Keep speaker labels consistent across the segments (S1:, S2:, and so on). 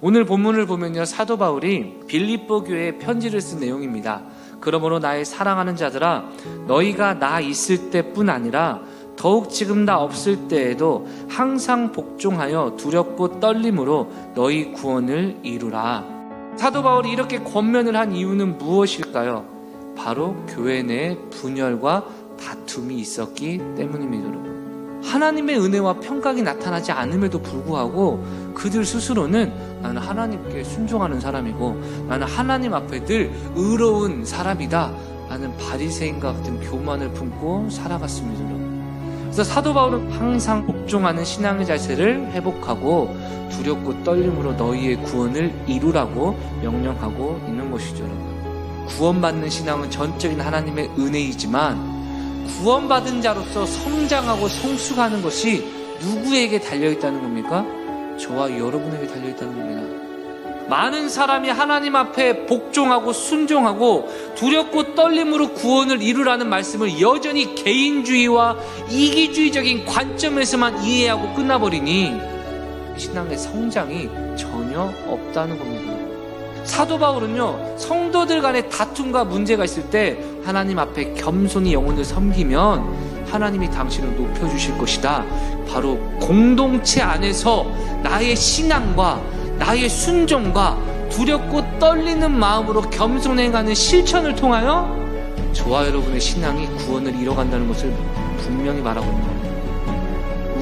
S1: 오늘 본문을 보면요. 사도 바울이 빌립보 교회에 편지를 쓴 내용입니다. 그러므로 나의 사랑하는 자들아 너희가 나 있을 때뿐 아니라 더욱 지금 나 없을 때에도 항상 복종하여 두렵고 떨림으로 너희 구원을 이루라. 사도 바울이 이렇게 권면을 한 이유는 무엇일까요? 바로 교회 내 분열과 다툼이 있었기 때문입니다, 여러분. 하나님의 은혜와 평강이 나타나지 않음에도 불구하고 그들 스스로는 나는 하나님께 순종하는 사람이고 나는 하나님 앞에 늘 의로운 사람이다 라는 바리새인과 같은 교만을 품고 살아갔습니다. 그래서 사도 바울은 항상 복종하는 신앙의 자세를 회복하고 두렵고 떨림으로 너희의 구원을 이루라고 명령하고 있는 것이죠. 여러분. 구원받는 신앙은 전적인 하나님의 은혜이지만 구원받은 자로서 성장하고 성숙하는 것이 누구에게 달려있다는 겁니까? 저와 여러분에게 달려있다는 겁니다. 많은 사람이 하나님 앞에 복종하고 순종하고 두렵고 떨림으로 구원을 이루라는 말씀을 여전히 개인주의와 이기주의적인 관점에서만 이해하고 끝나버리니 신앙의 성장이 전혀 없다는 겁니다. 사도 바울은요, 성도들 간의 다툼과 문제가 있을 때 하나님 앞에 겸손히 영혼을 섬기면 하나님이 당신을 높여주실 것이다. 바로 공동체 안에서 나의 신앙과 나의 순종과 두렵고 떨리는 마음으로 겸손해가는 실천을 통하여 저와 여러분의 신앙이 구원을 이뤄간다는 것을 분명히 말하고 있는 겁니다.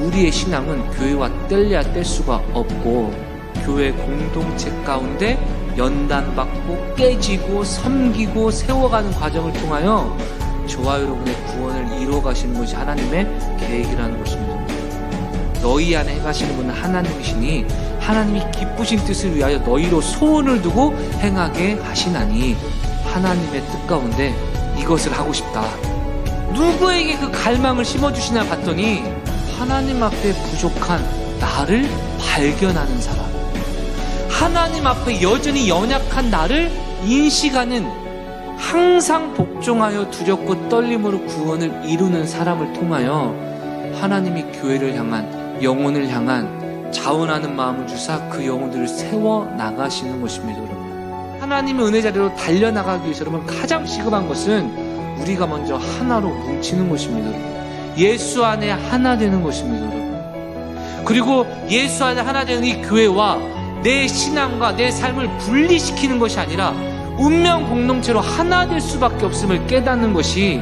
S1: 우리의 신앙은 교회와 뗄래야 뗄 수가 없고 교회 공동체 가운데 연단받고 깨지고 섬기고 세워가는 과정을 통하여 저와 여러분의 구원을 이루어 가시는 것이 하나님의 계획이라는 것입니다. 너희 안에 행하시는 분은 하나님이시니 하나님이 기쁘신 뜻을 위하여 너희로 소원을 두고 행하게 하시나니 하나님의 뜻 가운데 이것을 하고 싶다. 누구에게 그 갈망을 심어주시나 봤더니 하나님 앞에 부족한 나를 발견하는 사람. 하나님 앞에 여전히 연약한 나를 인식하는 항상 복종하여 두렵고 떨림으로 구원을 이루는 사람을 통하여 하나님이 교회를 향한 영혼을 향한 자원하는 마음을 주사 그 영혼들을 세워 나가시는 것입니다, 여러분. 하나님의 은혜 자리로 달려 나가기 위해서 여러분 가장 시급한 것은 우리가 먼저 하나로 뭉치는 것입니다, 여러분. 예수 안에 하나 되는 것입니다, 여러분. 그리고 예수 안에 하나 되는 이 교회와 내 신앙과 내 삶을 분리시키는 것이 아니라 운명 공동체로 하나 될 수밖에 없음을 깨닫는 것이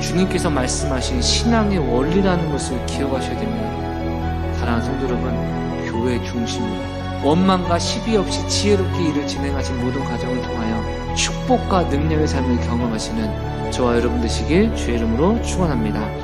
S1: 주님께서 말씀하신 신앙의 원리라는 것을 기억하셔야 됩니다. 사랑하는 성도 여러분, 교회 중심으로 원망과 시비 없이 지혜롭게 일을 진행하신 모든 과정을 통하여 축복과 능력의 삶을 경험하시는 저와 여러분 되시길 주의 이름으로 축원합니다.